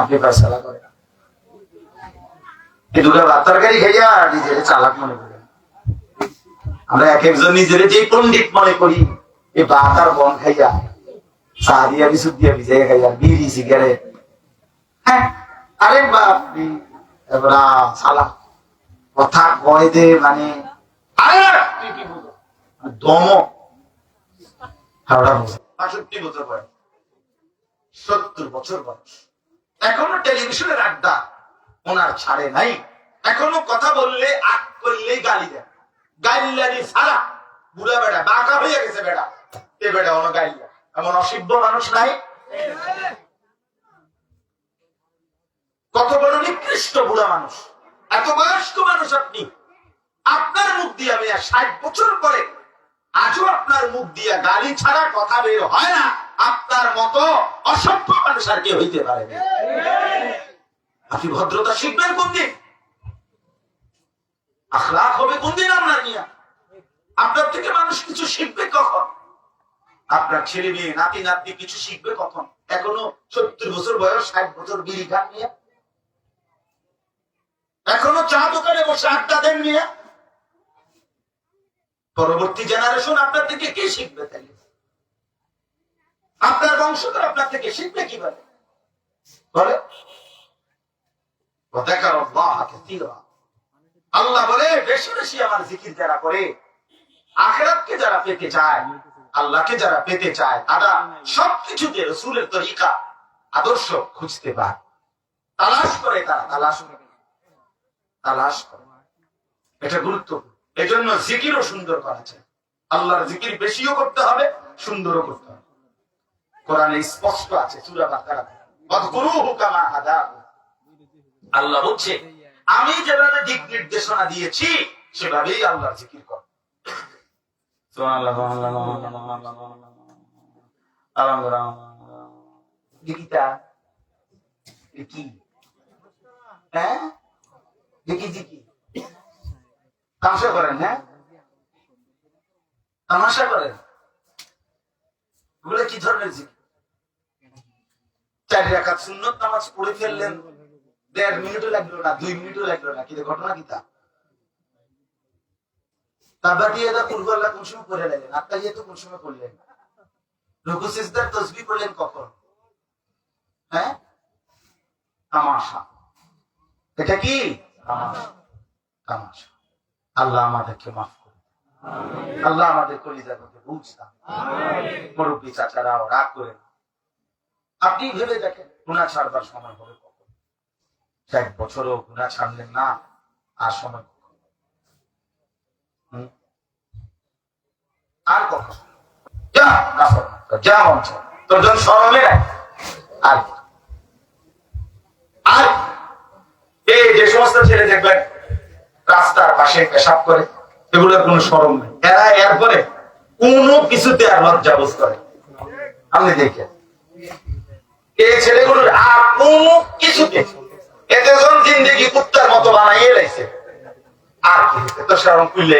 আপনি ফেসলা করেন ভাত তরকারি খাইয়া নিজের চালাক মনে করি আমরা এক একজন নিজের যে পণ্ডিত মনে করি এই ভাত আর বন খাইয়া চা দিয়া বিশুদ দিয়া ভিজাইয়া খাইয়া বিড়ি সিগারেট। হ্যাঁ আরে বাপ রে, এবার চালাক কথা কয় দে মানে বুঝো দম। হাওড়া বছর বয়স সত্তর বছর বয়স। এখনও টেলিভিশনের আড্ডা ওনার ছাড়ে নাই। এখনও কথা বললে আগ করলেই গালি দেয়। গাইলানি সারা বুড়া বেড়া বাঁকা হয়ে গেছে বেড়া। এ বেড়া অন গাইলা এমন অসিদ্ধ মানুষ নাই। কত বড় নিকৃষ্ট বুড়া মানুষ। এত বয়স্ক মানুষ আপনি। আপনার মুখ দিয়ে আমি ষাট বছর পরে আজও আপনার মুখ দিয়ে গালি ছাড়া কথা বের হয় না। আপনার মতো অসভ্য মানুষ আর কে হইতে পারে আপনি ভদ্রতা শিখবেন কোন দিন? আখলাখ হবে কোন দিন আপনার নিয়ে? আপনার থেকে মানুষ কিছু শিখবে কখন? আপনার ছেলে মেয়ে, নাতি নাতি কিছু শিখবে কখন? এখনও সত্তর বছর বয়স, ষাট বছর বিড়ি খান নিয়ে? এখনও চা দোকানে বসে আড্ডা দেন নিয়ে? পরবর্তী জেনারেশন আপনার থেকে কে শিখবে তাহলে? আপনার বংশধর আপনার থেকে শিখবে কীভাবে? বলে আল্লাহ বলে, বেশি বেশি আমার জিকির যারা করে, আখেরাতকে যারা পেতে চায়, আল্লাহকে যারা পেতে চায়, তারা সবকিছুতে রসুলের তরিকা, আদর্শ খুঁজতে পারে। তালাশ করে তারা, তালাশ করে। তালাশ করে। এটা গুরুত্বপূর্ণ। এজন্য জিকিরও সুন্দর করা চাই আল্লাহর জিকির বেশিও করতে হবে, সুন্দরও করতে হবে। কোরআনে স্পষ্ট আছে, সূরা বাকারা। আল্লাহ বলছে, আমি যেভাবে দিক নির্দেশনা দিয়েছি, সেভাবেই আল্লাহর জিকির কর। কি হ্যাঁ? জিকি জিকি তামাশা করেন হ্যাঁ? তামাশা করেন। ওগুলো কি ধরনের জিকির? চার রাখাত সুন্নত নামাজ পড়ে ফেললেন, দেড় মিনিটও লাগল না, দুই মিনিটও লাগল না কিন্তু ঘটনা কি তা? তারপর দিয়ে এটা আল্লাহ কোন সময় করে লাগলেন আত্মা তো কোন সময় করলেন রঘু সিজদার তসবি কখন? হ্যাঁ? তামাশা। এটা কি? তামাশা। তামাশা। আল্লাহ আমাদেরকে মাফ করুন। আল্লাহ আমাদের কলিজা করতে বুঝতাম মুরব্বী চাচারাও রাগ করে না। আপনি ভেবে দেখেন গুণা ছাড়বার সময় হবে কখন? ষাট বছরও গুণা ছাড়লেন না আর সময় কখন? আর কখন? যা যা তোর জন্য স্মরণে রাখ। আর আর এই যে সমস্ত ছেলে দেখবেন পাশে পেশাব করে, এগুলোর কোনো সরম নেই। এরা এরপরে কোনো কিছুতে আর লজ্জা বোধ করে। আপনি দেখেন। এই ছেলেগুলোর আর কোনো কিছুতে এতে জন জিন্দগি কুত্তার মতো বানাইয়ে লাইছে। আর কি সরম কুইলে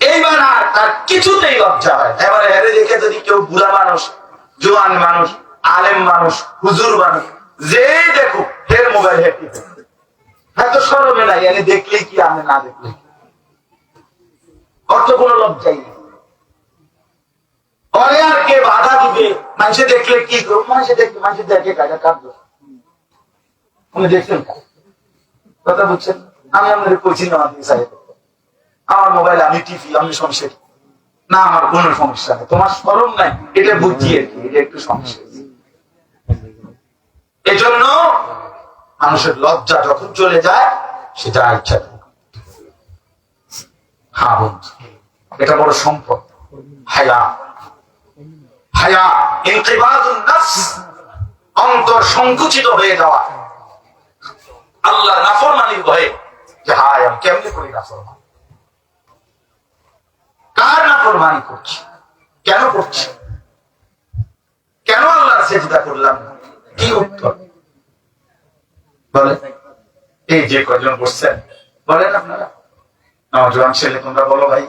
এইবার আর তার কিছুতেই লজ্জা হয় এবারে হেরে দেখে যদি কেউ বুড়া মানুষ, জোয়ান মানুষ, আলেম মানুষ, হুজুর মানুষ, যে দেখুক, ফের মোবাইল হেঁটে হ্যাঁ তো সরমে নাই এনে দেখলেই কি, আমি না দেখলে অর্থ কোনো লজ্জাই। নেই আর কে বাধা দিবে? মানুষে দেখলে কি করব? মানুষে দেখলে, মানুষে দেখে কাজে কাজ উনি দেখছেন কথা বুঝছেন আমি আপনাদের কোচিং আমার দিকে সাহেব। আমার মোবাইল আমি টিভি আমি সমস্যা না, আমার কোনো সমস্যা নেই। তোমার স্মরণ নাই, এটা বুঝি আর কি এটা একটু সমস্যা এজন্য মানুষের লজ্জা যখন চলে যায়, সেটা ইচ্ছা। হ্যাঁ বন্ধু, এটা বড় সম্পদ। হায়া। হায়া অন্তর সংকুচিত হয়ে যাওয়া। আল্লাহ নাফরমানির ভয়ে যে, হায়, আমি কেমনি করি নাফরমান? কার নাফরমানি করছি? কেন করছি? কেন আল্লাহ সেজদা করলাম? কি উত্তর? বলে এই যে কজন বসছেন, বলেন আপনারা। নজওয়ান ছেলে, তোমরা বলো ভাই।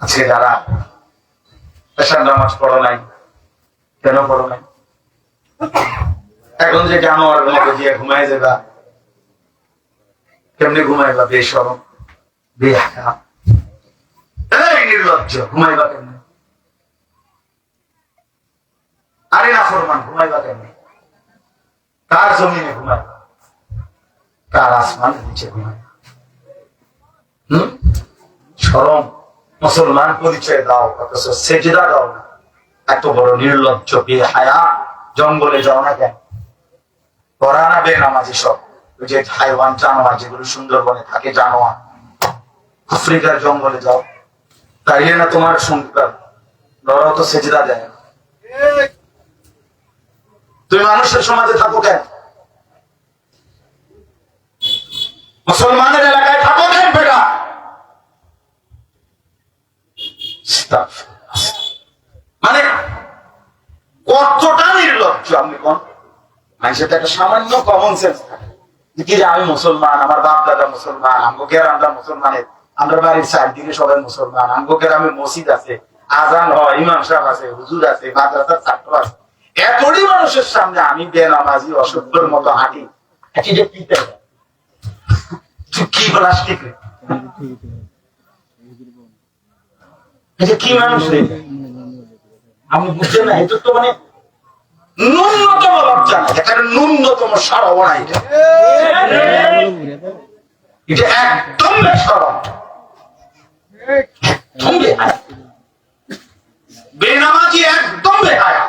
আজকে যারা পেশার নামাজ পড়ো নাই, কেন পড়ো নাই? এখন যে জানোয়ারের মতো দিয়ে ঘুমাই যাবা? কেমনি ঘুমাইবা এই নির্লজ্জ, ঘুমাইবা কেমনি? আরে না ফরমান ঘুমাইবা কেমনি? কার জমিনে ঘুমাইবা কার আসমান নিচে ঘুমাইবা হম? সরম মুসলমান পরিচয় দাও অথচ সেজদা দাও না। এত বড় নির্লজ্জ বেহায়া জঙ্গলে যাও না কেন? করা না বে নামাজি সব। ওই যে হাইওয়ান জানোয়ার যেগুলো সুন্দরবনে থাকে জানোয়ার। আফ্রিকার জঙ্গলে যাও। তাইলে না তোমার সঙ্গীকার লড়াও তো সেজদা দেয় না। তুমি মানুষের সমাজে থাকো কেন? মুসলমানের এলাকায় থাকো কেন বেটা মানে কতটা নির্লজ্জ আপনি কোন? মানুষের তো একটা সামান্য কমন সেন্স থাকে। যে আমি মুসলমান, আমার বাপ দাদা মুসলমান আমগোকের আমরা মুসলমানের আমরা বাড়ির চারদিকে সবাই মুসলমান আমগোকের আমি মসজিদ আছে, আজান হয়, ইমাম সাহেব আছে, হুজুর আছে, মাদ্রাসার ছাত্র আছে। এতটি মানুষের সামনে আমি বেনামাজি, অসভ্যের মতো হাঁটি একই যে কি কি মানুষ আমি বুঝতে না? এটা তো মানে ন্যূনতম লজ্জা এটা ন্যূনতম এটা। একদম সরব বেনামাজি একদম বেহায়া।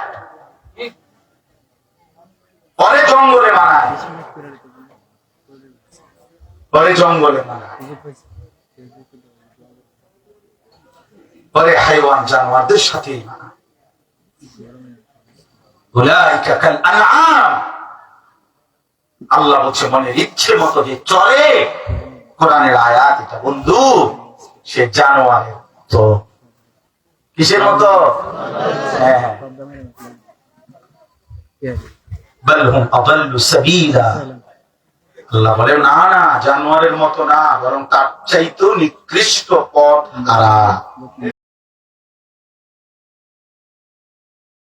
পরে জঙ্গলে মানায় পরে জঙ্গলে পরে হাইওয়ান জানোয়ারদের সাথেই আনআম। আল্লাহ বলছে মনের ইচ্ছে মতো যে চলে কোরআনের আয়াত এটা বন্ধু সে জানোয়ারের তো কিসের মতো? হ্যাঁ। সাবিলা। আল্লাহ বলে না না জানোয়ারের মতো না বরং তার চাইতেও নিকৃষ্ট পথ হারা